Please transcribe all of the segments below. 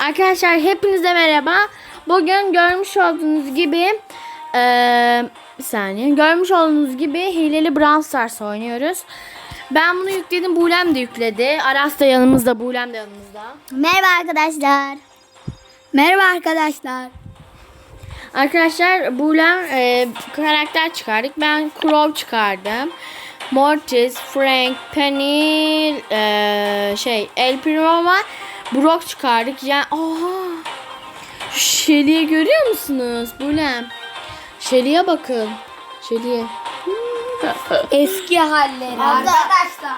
Arkadaşlar hepinize merhaba. Bugün görmüş olduğunuz gibi eee, bir saniye. Görmüş olduğunuz gibi hileli Brawl Stars oynuyoruz. Ben bunu yükledim. Bulem de yükledi. Aras da yanımızda. Bulem de yanımızda. Merhaba arkadaşlar. Merhaba arkadaşlar. Arkadaşlar Bulem eee, karakter çıkardık. Ben Crow çıkardım. Mortis, Frank, Penny, eee, şey El Primo var. Brock çıkardık. Yani oha. Şu Shelly'i görüyor musunuz? Bulem. Shelly'e bakın. Shelly'e. Eski halleri. Arkadaşlar.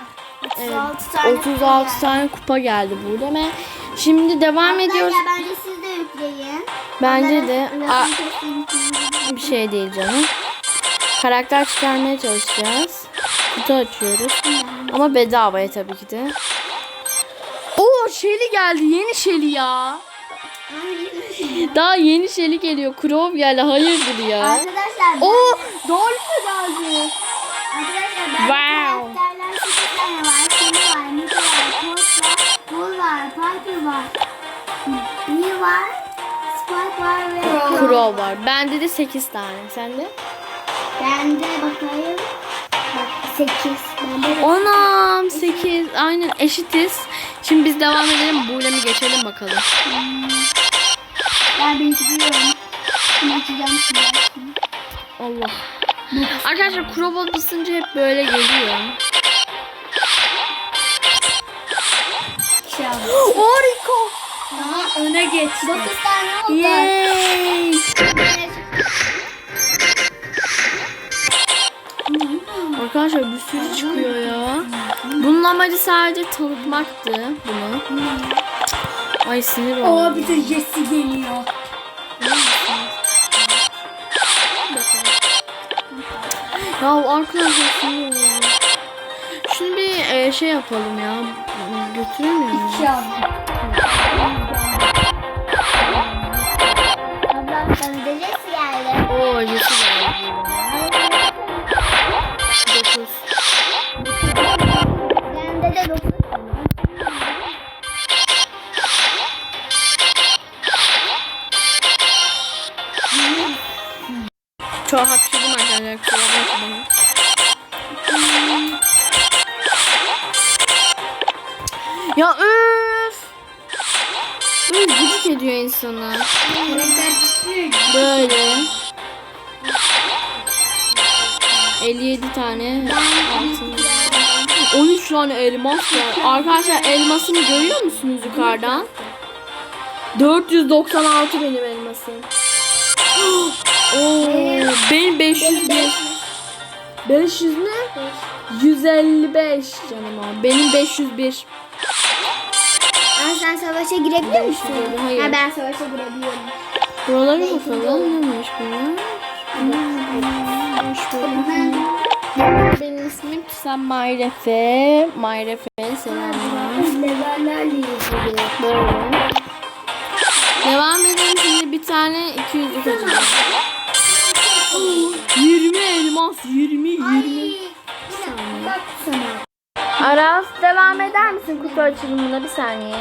Evet, 36 tane 36 tane kupa geldi Bulem'e. Şimdi devam ediyoruz. Arkadaşlar bence siz de yükleyin. Bence de bir şey değil canım. Karakter çıkarmaya çalışacağız. Kutu açıyoruz. Ama bedavaya tabii ki de. Shelly geldi. Yeni Shelly ya. Daha yeni Shelly geliyor. Crow geldi. Hayırdır ya. Arkadaşlar ben- Oo Dolph geldi. Arkadaşlar ben Wow. karakterler 8 tane var. Seni var, Niko var, Toast var, Bull var, Piper var, Bee var, Spike var ve Crow var. Bende de 8 tane. Sende? Bende bakayım. Bak 8. Bende de Anam 8. Aynen eşitiz. Şimdi biz devam edelim. Bulem'i geçelim bakalım. ben bekliyorum. Şimdi açacağım şimdi. Allah. Arkadaşlar Crowbot basınca hep böyle geliyor. Şey. Harika. Daha öne geçti. 9 tane oldu. Yay. Arkadaşlar bir sürü çıkıyor ya. Bunun amacı sadece tanıtmaktı bunu. Ay sinir oldum. bir de Jesse geliyor. Ya arkadaşlar sinir oldum. Şunu bir e, şey yapalım ya. Götüremiyor muyum? Şey aldım. Çok hapşırdım arkadaşlar. Kusura bakmayın. Ya öf. Böyle gıcık ediyor insana. Böyle. 57 tane altın. 13 tane elmas var. Arkadaşlar elmasını görüyor musunuz yukarıdan? 496 benim elmasım. Oo, benim 501. 500 ne? 155 canım abi. Benim 501. Aa, sen savaşa girebiliyor musun? Hayır. Ha, ben savaşa girebiliyorum. Bakalım. Neymiş bunlar? Neymiş bu? Benim ismim Sen Mayrefe. Mayrefe selamlar. Devam edelim şimdi bir tane 200'lük açacağım. 20 elmas 20 20. Bak sana. Aras devam eder misin kutu açılımına bir saniye?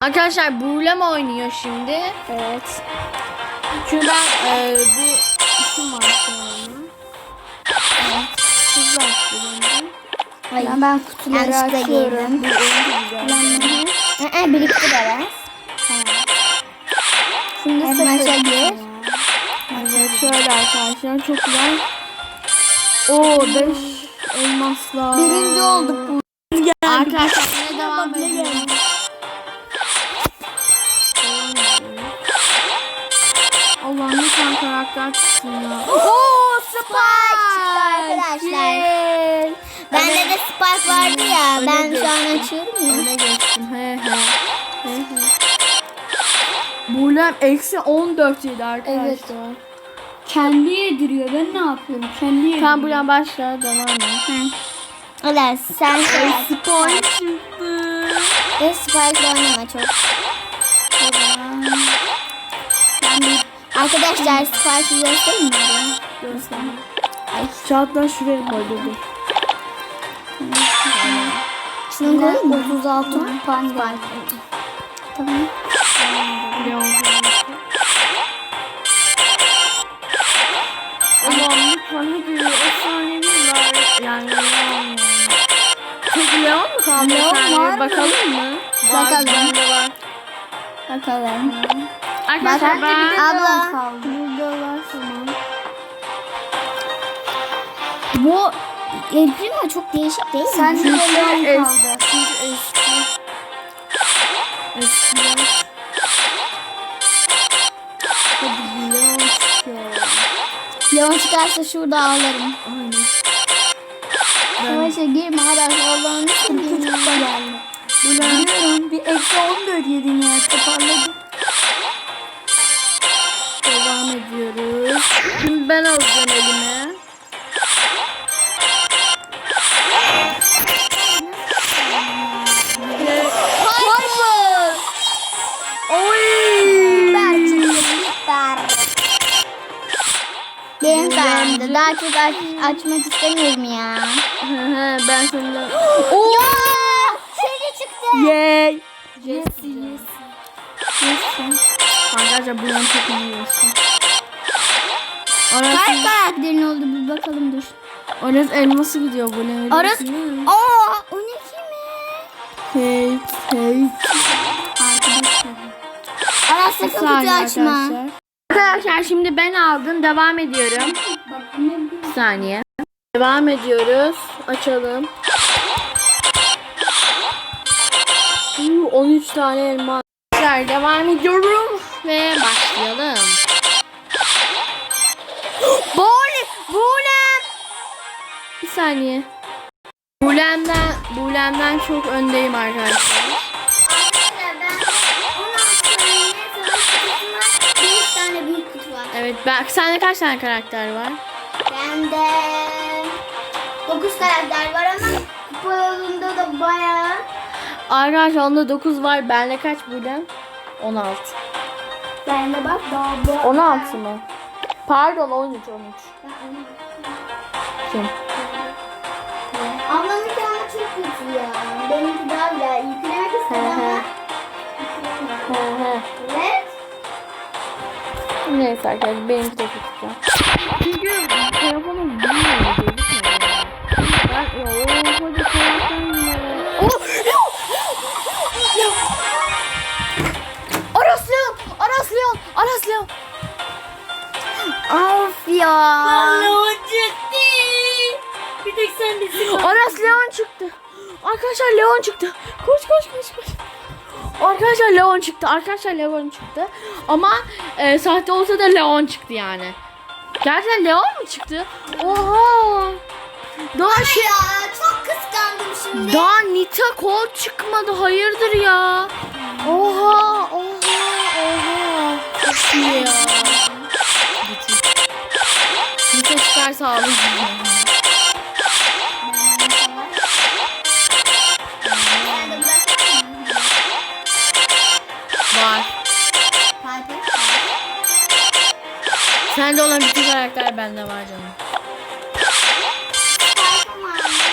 Arkadaşlar Buğlem oynuyor şimdi. Evet. Çünkü ben e, bir işim var. Evet. Hızlı açıyorum. Hayır. Ben, kutuları açıyorum. Bir oyun güzel. Ee, birikti biraz. Şimdi sıfır. Evet şöyle arkadaşlar çok güzel. Oo 5 elmaslar. Birinci olduk. Arkadaşlar yine devam edelim. Allah'ım lütfen karakter çıksın ya. Oo Spike arkadaşlar. Bende de Spike vardı ya. Öne Ben şu geçtim. an açıyorum ya. Öne geçtim. He he. He he. Bulem eksi 14 yedi arkadaşlar. Evet. Kendi yediriyor. Ben ne yapıyorum? Kendi yediriyor. Tamam Bulem başla devam et. Hadi sen. Spoil çıktı. Ve Spike'la oynama çok. Ben bir... Arkadaşlar Spike'ı göstereyim mi? Göstereyim. Çağatay şuraya koy dur dur. Şunu koyayım mı? 36 puan var. Tamam. Bakalım. bende var. Bakalım. Arkadaşlar ben... Abla. Burada var tamam. Bu El Primo çok değişik değil mi? Sen de es- kaldı. Çünkü eski. Eski. Hadi Leon çıkarsa şurada ağlarım. Aynen. Savaşa girme arkadaşlar. Allah'ın çocuk da geldi. Biliyorum. Bir eksi 14 yedin ya. Toparladım. Devam ediyoruz. Şimdi ben alacağım elime. Benim sayemde. Daha çok aç, açmak istemiyorum ya. Ben senden... Oo! Yay! Yes, yes. Arkadaşlar bu yan çok iyi olsun. Kaç Aras, karakterin oldu bir bakalım dur. Aras elması gidiyor bu ne? Aras. Aa, o ne kimi? Hey, hey. Arkadaşlar. Sakın kutu saniye açma. Arkadaşlar. Arkadaşlar şimdi ben aldım. Devam ediyorum. Bir saniye. Devam ediyoruz. Açalım. 13 tane elma. Arkadaşlar devam ediyorum. Ve başlayalım. Bole! Bulem! Bir saniye. Bulem'den, Bulem'den çok öndeyim arkadaşlar. Arkadaşlar ben 16 tane savaş kutusu var. 5 tane büyük kutu var. Evet, ben, sende kaç tane karakter var? Bende 9 karakter var ama kupa yolunda da bayağı. Arkadaşlar onda 9 var. Bende kaç Bulem? 16. Bende bak daha bu. 16 mı? Pardon 13 13. Kim? Ablamınki ama çok kötü ya. Benimki daha güzel. Yüklemek istedim ama. Evet. Neyse arkadaşlar benimki de tutacağım. Çünkü Ya. çıktı. Bir tek sen de Aras Leon çıktı. Arkadaşlar Leon çıktı. Koş koş koş koş. Arkadaşlar Leon çıktı. Arkadaşlar Leon çıktı. Ama e, sahte olsa da Leon çıktı yani. Gerçekten Leon mu çıktı? Oha. Daha şey Ya çok kıskandım şimdi. daha Nita Colt çıkmadı. Hayırdır ya? Oha, oha, oha. Çok iyi ya. Çıkarsa ağlayacağım. Var. Sende olan bütün karakter bende var canım.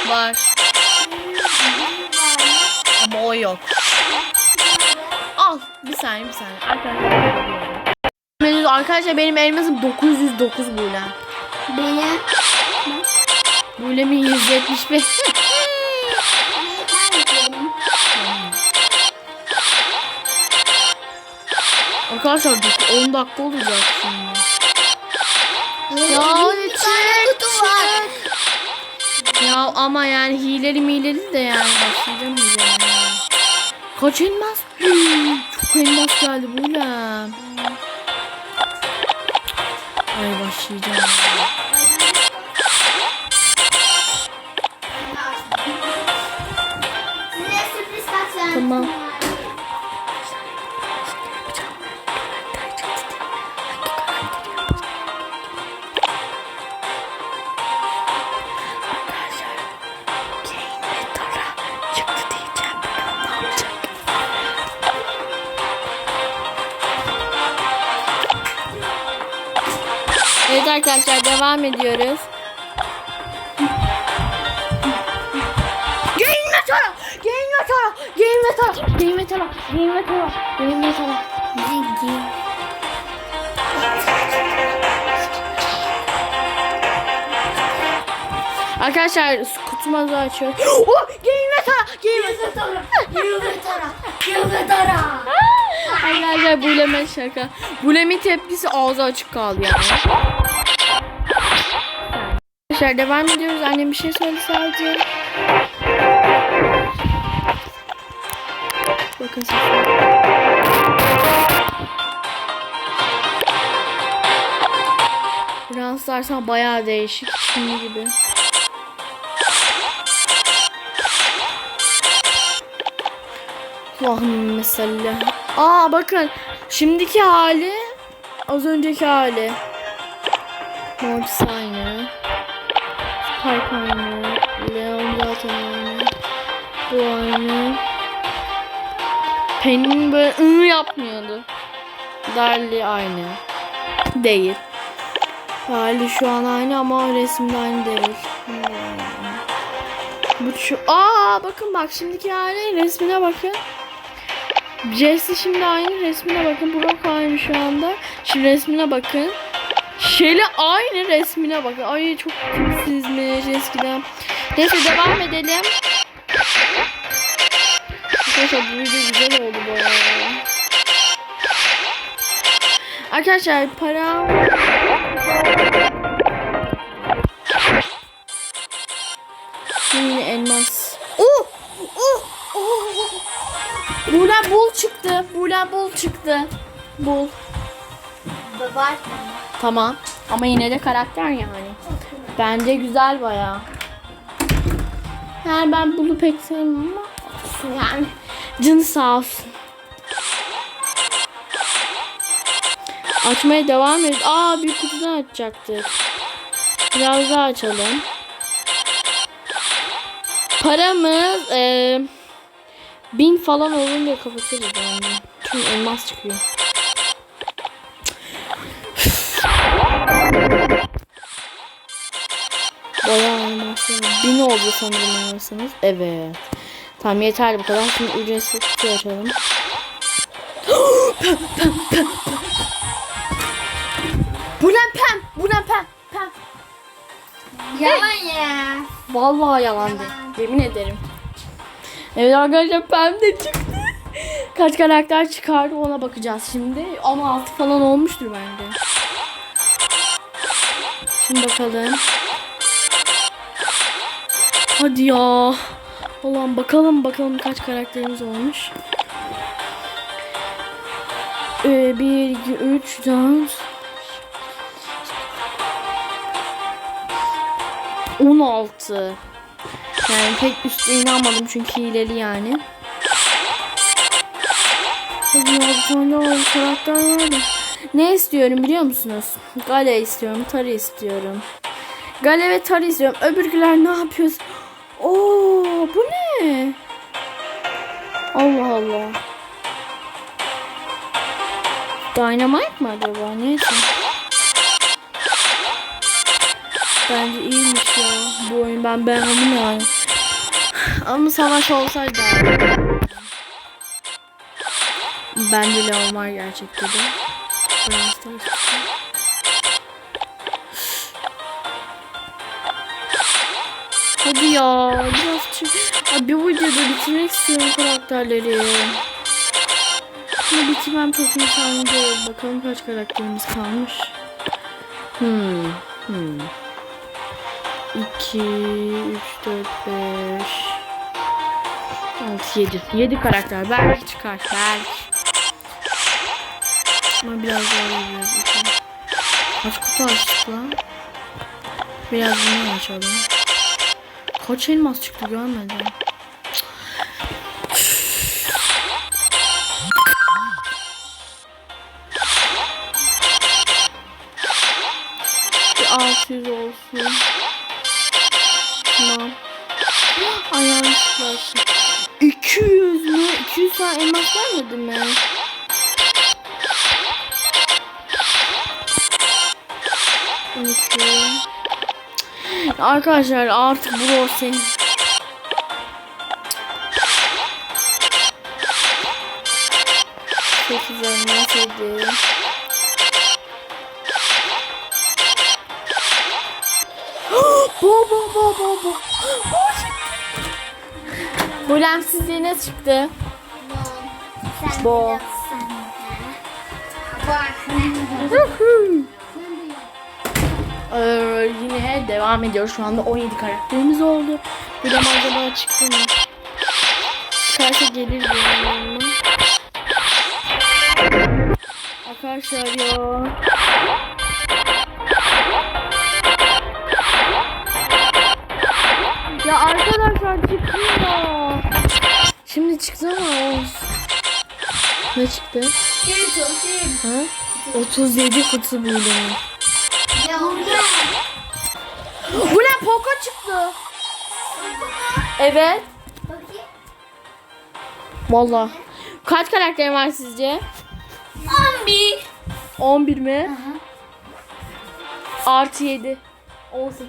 Var. Ama o yok. Al. Bir saniye bir saniye. Arkadaşlar. Arkadaşlar benim elmasım 909 böyle. Benim. Böyle mi 175? Arkadaşlar 10 dakika olacak şimdi. Ya kutu var. Ya ama yani hileli mileli de yani başlayacağım yani. Kaç elmas? Çok elmas geldi bu ne? Ay başlayacağım. Yapacak. Evet arkadaşlar devam ediyoruz. Game Metara! Game Metara! Game Metara! Game Metara! Arkadaşlar kutumuzu açıyoruz. Oh! Game tara. Giyme tara. Yıldız tara. Yıldız tara. Arkadaşlar Bulem'e şaka. Bulem'in tepkisi ağzı açık kaldı yani. Arkadaşlar devam ediyoruz. Annem bir şey söyledi sadece. Bakın siz. Bayağı değişik. Şimdi gibi. Allah'ım mesela. Aa bakın. Şimdiki hali az önceki hali. Mortis aynı. Spike aynı. Leon zaten aynı. Bu aynı. Penny'nin böyle ıı yapmıyordu. Darly aynı. Değil. Darly şu an aynı ama resimde aynı değil. Bu şu... Aa bakın bak şimdiki hali resmine bakın. Jesse şimdi aynı resmine bakın. Brock aynı şu anda. Şimdi resmine bakın. Shelly aynı resmine bakın. Ay çok tipsizmiş eskiden. Neyse devam edelim. Arkadaşlar bu video güzel oldu bu arada. Arkadaşlar para Yine elmas. Oh! Oh! Oh! Buradan bul çıktı. Buradan bul çıktı. Bul. Var. Tamam. Ama yine de karakter yani. Bence güzel baya. Yani ben bunu pek sevmem ama yani. Canı sağ olsun. Açmaya devam ediyoruz. Aa bir kutudan açacaktık. Biraz daha açalım. Paramız eee bin falan olunca kapatırız yani. Çünkü elmas çıkıyor. Bayağı animasyon. Bin oldu sanırım arasınız. Evet. Tamam yeterli bu kadar. Şimdi ücretsiz kutu açalım. pem, pem, pem. Bu ne pem? Bu ne pem? Pem. Yalan ya. Vallahi yalandı. Yemin ederim. Evet arkadaşlar pem de çıktı. Kaç karakter çıkardı ona bakacağız şimdi. 16 falan olmuştur bence. Şimdi bakalım. Hadi ya. Ulan bakalım bakalım kaç karakterimiz olmuş. Ee, 1, 2, 3, 4, 16. Yani pek üstte inanmadım çünkü hileli yani. Karakter vardı. Ne istiyorum biliyor musunuz? Gale istiyorum, Tari istiyorum. Gale ve Tari istiyorum. Öbürküler ne yapıyoruz? Oo, bu ne? Allah Allah. Dynamite mi acaba? Neyse. Bence iyiymiş ya. Bu oyun ben beğendim yani. Ama savaş olsaydı. Bence Leon var gerçekten. Brawl Stars. Hadi ya. Biraz çık. Abi bu videoda bitirmek istiyorum karakterleri. Bunu bitirmem çok imkanı değil. Bakalım kaç karakterimiz kalmış. Hmm. Hmm. 2, 3, 4, 5, 6, 7. 7 karakter. Belki çıkar. Belki. Ama biraz daha gidiyoruz. Kaç kutu açtık lan? Biraz bunu açalım. Kaç elmas çıktı görmedim. Bir 600 olsun. Tamam. Ay yanlışlıkla açtım. 200 mü? 200 tane elmas vermedi mi? Arkadaşlar artık bu senin. Sekiz elmas yedi. Bo bo bo bo bo. Bo çıktı. Sen Bo. Ee, yine devam ediyoruz. Şu anda 17 karakterimiz oldu. Bulem acaba çıktı mı? Çıkarsa gelir diyorum. Arkadaşlar ya. Ya arkadaşlar çıkmıyor. Şimdi çıktı olsun. Ne çıktı? Ha? 37 kutu buldum. Ya Bu ne Poco çıktı. Evet. Bakayım. Valla. Kaç karakter var sizce? 11. 11 mi? Artı 7. 18.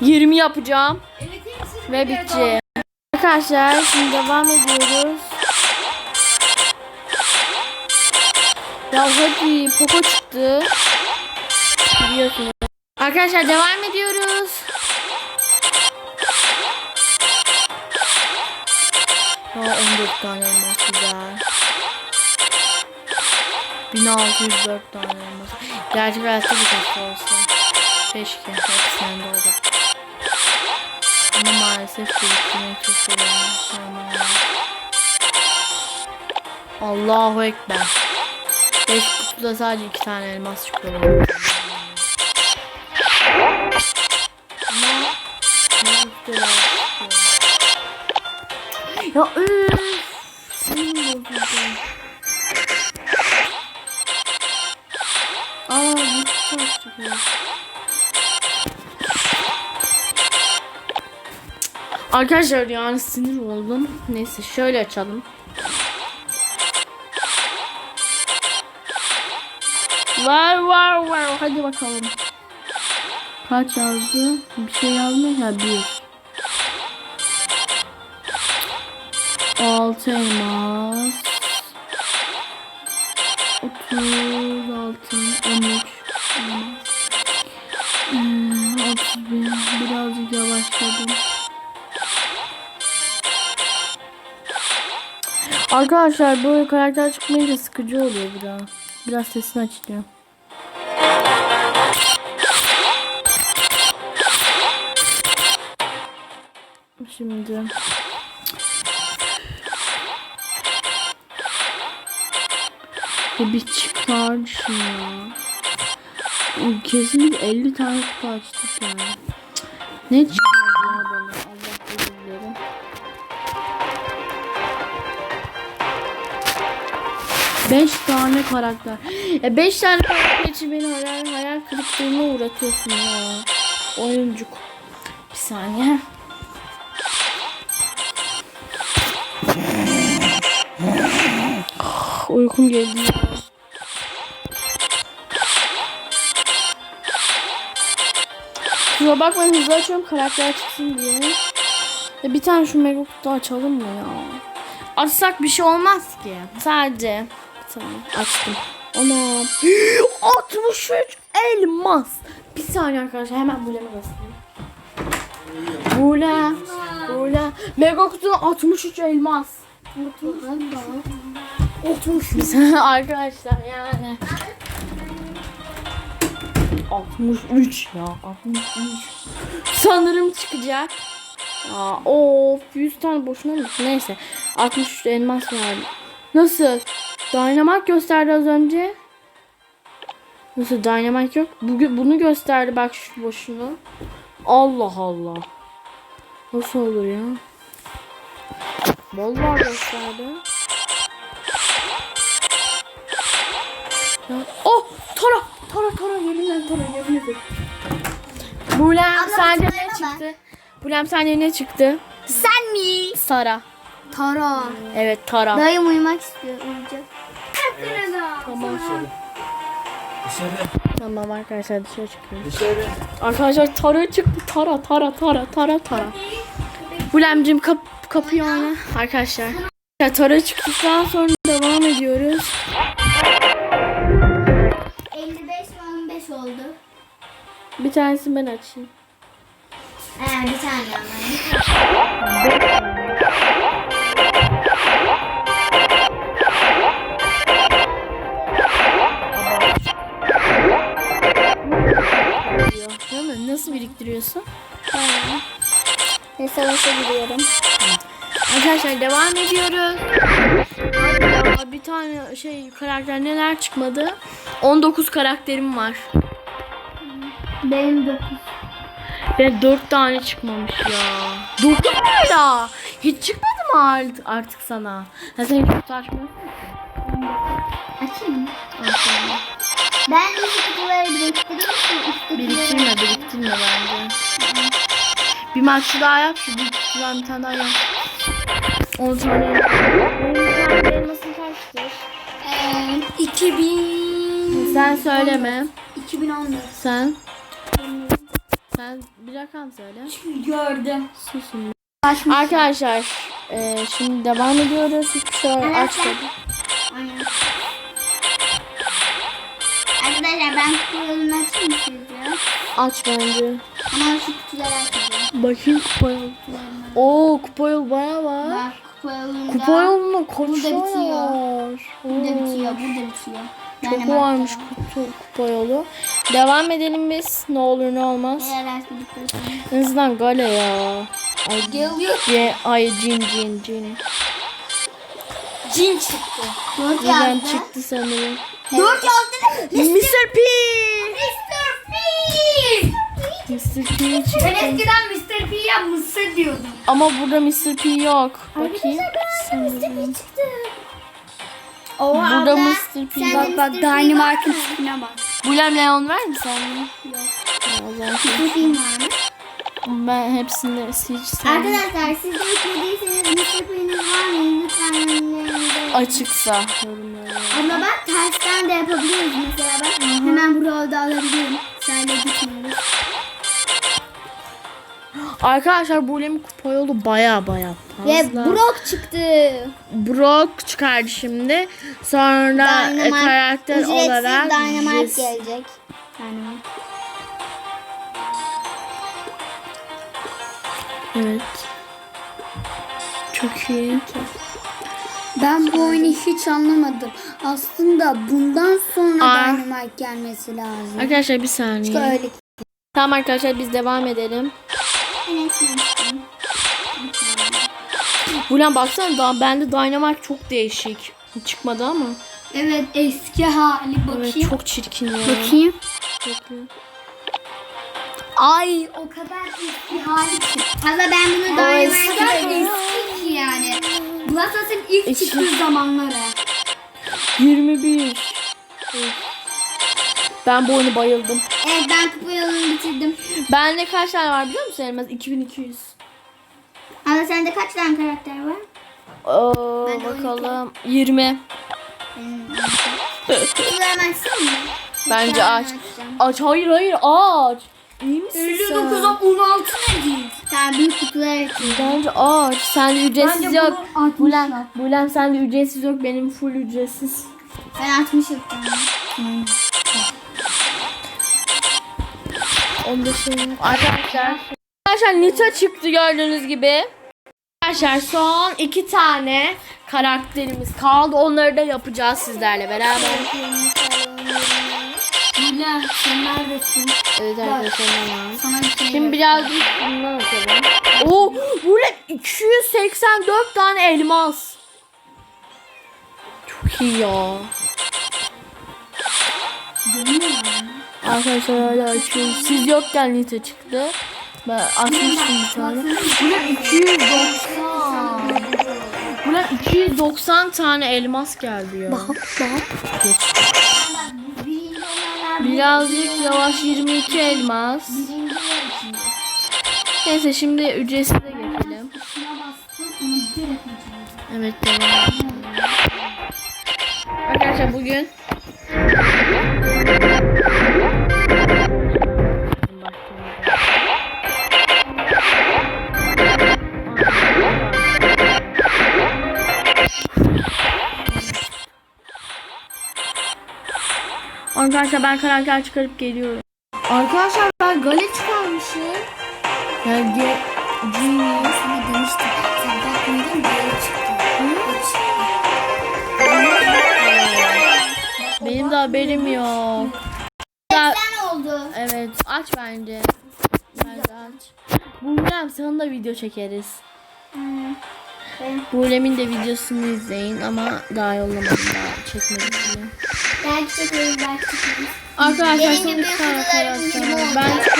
20 yapacağım. Ve bitecek. Arkadaşlar şimdi devam ediyoruz. Ya hadi Poco çıktı. Biliyorsunuz. Arkadaşlar devam ediyoruz. Ya 14 tane elmas güzel. 1604 tane elmas. Gerçek hayatta bir kaçta olsa. Keşke hepsinden de olur. Ama maalesef biriktirmeyi çok. Tamam. Allahu Ekber. 5 kutuda sadece 2 tane elmas çıkıyor. Arkadaşlar yani sinir oldum. Neyse şöyle açalım. Var var var. Hadi bakalım. Kaç yazdı? Bir şey yazmıyor ya bir. Altı elmas. Otuz Arkadaşlar böyle karakter çıkmayınca sıkıcı oluyor biraz. Biraz sesini açacağım. Şimdi Bu bir çıkar ya. Kesinlikle 50 tane kutu açtık yani. Ne çıkmadı 5 tane karakter. E, ya 5 tane karakter için beni hayal, hayal kırıklığına uğratıyorsun ya. Oyuncuk. Bir saniye. Oh, uykum geldi ya. Kusura bakmayın hızlı açıyorum karakter çıksın diye. Ya bir tane şu mega kutu açalım mı ya? Açsak bir şey olmaz ki. Sadece Tamam açtım. Ana. 63 elmas. Bir saniye arkadaşlar hemen buleme basayım. Bule. Bule. Mega kutunun 63 elmas. 63 arkadaşlar yani. 63 ya 63. Sanırım çıkacak. Aa, of 100 tane boşuna mı? Neyse. 63 elmas verdi. Nasıl? Dynamite gösterdi az önce. Nasıl Dynamite yok? Bugün bunu gösterdi bak şu boşuna. Allah Allah. Nasıl olur ya? Vallahi gösterdi. Ya, oh! Tara! Tara Tara yeminle Tara yeminle. Bulem sence ne çıktı? Bulem sence ne çıktı? Sen mi? Sara. Tara. Evet Tara. Dayım uyumak istiyor. Uyuyacak. Tamam. Dışarı. Tamam arkadaşlar dışarı çıkıyoruz. Dışarı. Arkadaşlar Tara çıktı. Tara Tara Tara Tara Tara. Bulemcim kap kapıyı oyna. Arkadaşlar. Ya, Tara çıktıktan sonra devam ediyoruz. 55 ve 15 oldu. Bir tanesini ben açayım. Ee, bir tane ama. Mi? Nasıl biriktiriyorsun? Tamam. Ve savaşa giriyorum. Arkadaşlar devam ediyoruz. Ya, bir tane şey karakter neler çıkmadı? 19 karakterim var. Benim dokuz. Ve 4 tane çıkmamış ya. 9 hala. Hiç çıkmadı mı art- artık sana? Ha sen hiç uğraşmıyorsun. Açayım mı? Ben şu kutuları. Biriktirme biriktirme bence. Bir maç daha yap şu bir kutudan bir tane daha yap. 10 tane. Benim bir tane elmasım kaçtır? Ee, 2000... Sen söyleme. 2014. Sen. Sen bir rakam söyle. Gördüm. Susun. Arkadaşlar e, şimdi devam ediyoruz. Hiçbir şey açmadım. Arkadaşlar ben kutu yolunu açayım mı sizce? Aç bence. Ama şu kutuları açacağım. Bakayım kupa. Oo kupa bayağı var. Bak kupa yolunda... Kupa yolunda kaç Burada bitiyor. var? Burada bitiyor, burada bitiyor. Çok Yani varmış kutu, kupa yolu. Devam edelim biz. Ne olur ne olmaz. En azından gale ya. Ay, Geliyor. Ye, ay cin cin cin. Cin çıktı. Dört Buradan yazdı. çıktı sanırım. Dört yazdı. Mr. P. Mr. P. Mr. P Ben eskiden Mr. P'ye mısır diyordum. Ama burada Mr. P yok. Bakayım. Arkadaşlar ben de Mr. P çıktı. Burada Mr. P. Sen Bak de bak Mr. P var mı? tipine bak. Bulem Leon var mı sende? Yok. O zaman Mr. Var mı? ben hepsini sevmem. Arkadaşlar siz de Mr. P'niz var mı? Lütfen yorumlarınızı. Açıksa yorumlara. Abla bak tersten de yapabiliyoruz mesela bak. Hemen burada da alabiliyorum. Sadece gitmiyoruz. Arkadaşlar Bulem'in kupa yolu baya baya fazla. Ve Brock çıktı. Brock çıkardı şimdi. Sonra Dynamite. karakter Ücretsiz olarak Dynamite Jess- gelecek. Dynamite. Evet. Çok iyi. Ben bu oyunu hiç anlamadım. Aslında bundan sonra Aa. Dynamite gelmesi lazım. Arkadaşlar bir saniye. Çünkü öyle. Tamam arkadaşlar biz devam edelim. Bulen baksana daha bende Dynamite çok değişik. Çıkmadı ama. Evet eski hali Evet çok çirkin ya. Bakayım. Bakayım. Ay o kadar eski hali ki. Abla ben bunu Dynamite'den eski. ki yani. Blasas'ın ilk Eski. çıktığı zamanları. 21. Üf. Ben bu oyunu bayıldım. Evet ben kupa yolunu bitirdim. Bende kaç tane var biliyor musun Elmas? 2200. Ama sende kaç tane karakter var? Oo, ben bakalım. 20. Hemen mı? Bence aç. Aç hayır hayır aç. İyi misin 59 sen? 16 ne diyeyim? Sen kutular açıyorsun. Bence aç. Sen de ücretsiz Bence yok. Bulem, Bulem sen de ücretsiz yok. Benim full ücretsiz. Ben 60 yapacağım. Hmm. 15 Arkadaşlar. Arkadaşlar Nita çıktı gördüğünüz gibi. Arkadaşlar son iki tane karakterimiz kaldı. Onları da yapacağız sizlerle beraber. Hila sen neredesin? Evet arkadaşlar Sana şey Şimdi birazcık bundan atalım. Oo böyle 284 tane elmas. Çok iyi ya. Değil mi? Arkadaşlar hala açıyorum. Siz yokken Nita çıktı. Ben açmıştım bir tane. Bulan 290. Bulan 290 tane elmas geldi ya. Birinci olanlar Birazcık yavaş 22 elmas. Neyse şimdi ücretsize geçelim. Evet devam. Arkadaşlar bugün Arkadaşlar ben karakter çıkarıp geliyorum. Arkadaşlar ben gale çıkarmışım. Yani ge- Genie. Ben sana demiştim. Sen bakmıyordun diğeri çıktı. Benim de haberim yok. Sen oldu. Evet aç bence. Bence aç. Buğlem sana da video çekeriz. Buğlem'in de videosunu izleyin ama daha yollamadım daha çekmedim bile. Belki çekeriz belki çekeriz. Arkadaşlar Benim son gibi iki tane kutularım karakter. gibi oldu. Ben çok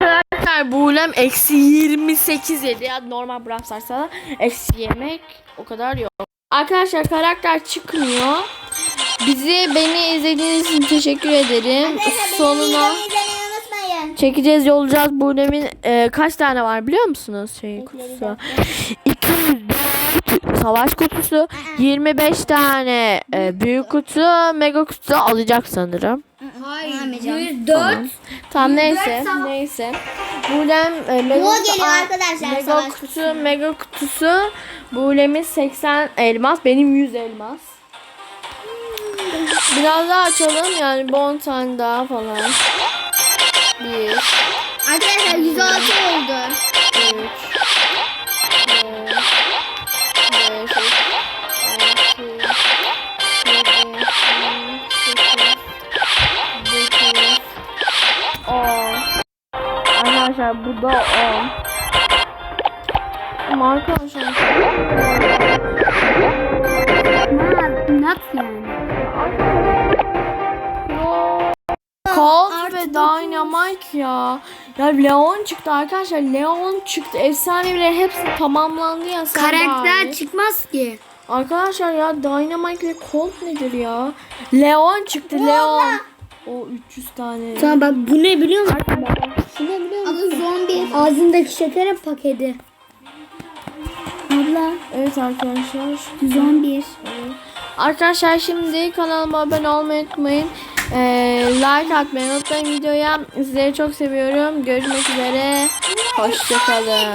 Arkadaşlar Buğlem eksi 28 yedi. Ya normal Brawl Stars'ta eksi yemek o kadar yok. Arkadaşlar karakter çıkmıyor. Bizi beni izlediğiniz için teşekkür ederim. Arkadaşlar Sonuna çekeceğiz yollayacağız. Buğlem'in e, kaç tane var biliyor musunuz şey kutusu? 200 savaş kutusu, 25 tane e, büyük kutu, mega kutu alacak sanırım. Hayır. Tamam. Tamam neyse neyse. Bulem e, mega, Bu kutu- geliyor arkadaşlar, Mega savaş kutusu, mega kutusu. Bulem'in 80 elmas, benim 100 elmas. Biraz daha açalım yani bir 10 tane daha falan. 1 Arkadaşlar 106 oldu. 3 Arkadaşlar bu da 10. Ama arkadaşlar Nat yani. Colt ve. Dynamite ya. Ya Leon çıktı arkadaşlar. Leon çıktı. Efsaneviler hepsi tamamlandı ya. sen Karakter dahil. çıkmaz ki. Arkadaşlar ya Dynamite ve Colt nedir ya? Leon çıktı Leon. O 300 tane. Tamam bak bu ne biliyor musun? Şu ne biliyor musun? Adı zombi. Ağzındaki şekerin paketi. Abla Evet arkadaşlar. zombi. Arkadaşlar şimdi kanalıma abone olmayı unutmayın. Ee, like atmayı unutmayın videoya. Sizleri çok seviyorum. Görüşmek üzere. Hoşçakalın.